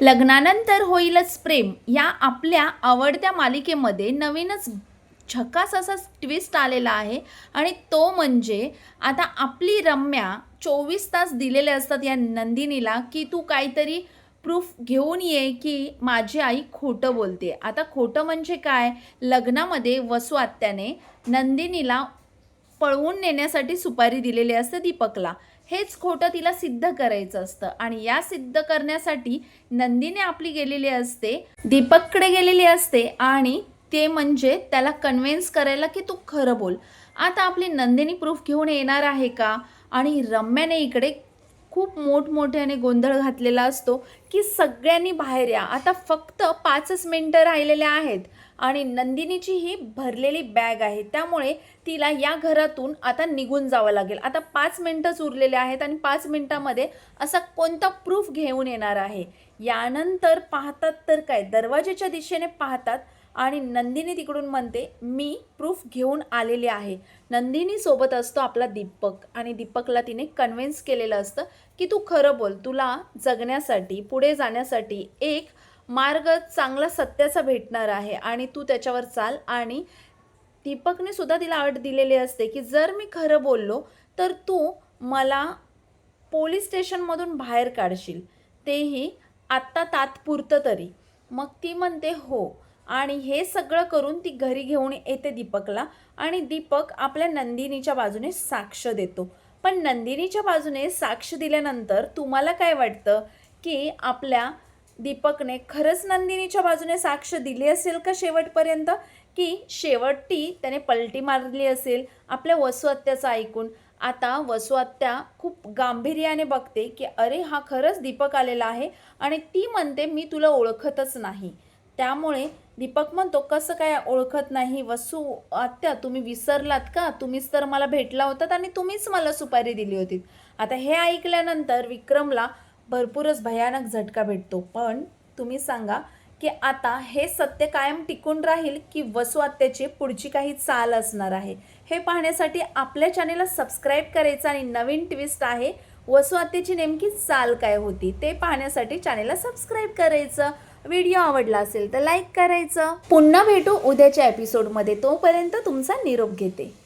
लग्नानंतर होईलच प्रेम. या आपल्या आवडत्या मालिकेमध्ये नवीनच झकास असा ट्विस्ट आलेला आहे आणि तो म्हणजे आता आपली रम्या चोवीस तास दिलेले असतात या नंदिनीला की तू काहीतरी प्रूफ घेऊन ये की माझी आई खोटं बोलते. आता खोटं म्हणजे काय? लग्नामध्ये वसू आत्याने नंदिनीला पळवून नेण्यासाठी सुपारी दिलेली असते दीपकला. हेच खोटं तिला सिद्ध करायचं असतं. आणि या सिद्ध करण्यासाठी नंदीने आपली गेलेली असते दीपककडे गेलेली असते आणि ते म्हणजे त्याला कन्व्हिन्स करायला की तू खरं बोल. आता आपली नंदिनी प्रूफ घेऊन येणार आहे का? आणि रम्याने इकडे खूप मोठमोठ्याने गोंधळ घातलेला असतो की सगळ्यांनी बाहेर या. आता फक्त पाचच मिनटं राहिलेल्या आहेत आणि नंदिनीची ही भरलेली बॅग आहे. त्यामुळे तिला या घरातून आता निघून जावं लागेल. आता पाच मिनटंच उरलेले आहेत आणि पाच मिनटामध्ये असा कोणता प्रूफ घेऊन येणार आहे? यानंतर पाहतात तर काय? दरवाजेच्या दिशेने पाहतात आणि नंदिनी तिकडून म्हणते मी प्रूफ घेऊन आलेली आहे. नंदिनी सोबत असतो आपला दीपक आणि दीपकला तिने कन्व्हिन्स केलेलं असतं की तू खरं बोल तुला जगण्यासाठी पुढे जाण्यासाठी एक मार्ग चांगला सत्याचा भेटणार आहे आणि तू त्याच्यावर चाल आणि दीपकने सुद्धा तिला अट दिलेली असते की जर मी खरं बोललो तर तू मला पोलीस स्टेशनमधून बाहेर काढशील. तेही आत्ता तात्पुरतं तरी. मग ती म्हणते हो. आणि हे सगळं करून ती घरी घेऊन येते दीपकला आणि दीपक आपल्या नंदिनीच्या बाजूने साक्ष देतो. पण नंदिनीच्या बाजूने साक्ष दिल्यानंतर तुम्हाला काय वाटतं की आपल्या दीपकने खरंच नंदिनीच्या बाजूने साक्ष दिली असेल का शेवटपर्यंत? की शेवटी त्याने पलटी मारली असेल? आपल्या वसुआत्याचं ऐकून. आता वसुआत्या खूप गांभीर्याने बघते की अरे हा खरंच दीपक आलेला आहे आणि ती म्हणते मी तुला ओळखतच नाही. त्यामुळे दीपक म्हणतो कसं काय ओळखत नाही? वसू आत्या तुम्ही विसरलात का? तुम्हीच तर मला भेटला होतात आणि तुम्हीच मला सुपारी दिली होती. आता हे ऐकल्यानंतर विक्रमला भरपूरच भयानक झटका भेटतो. पण तुम्ही सांगा की आता हे सत्य कायम टिकून राहील की वसू आत्याची पुढची काही चाल असणार आहे? हे पाहण्यासाठी आपल्या चॅनेलला सबस्क्राईब करायचं आणि नवीन ट्विस्ट आहे वसू आत्याची नेमकी चाल काय होती? ते पाहण्यासाठी चॅनेलला सबस्क्राईब करायचं. व्हिडिओ आवडला असेल तर लाईक करायचं. पुन्हा भेटू उद्याच्या एपिसोडमध्ये तोपर्यंत तुमचा निरोप घेते.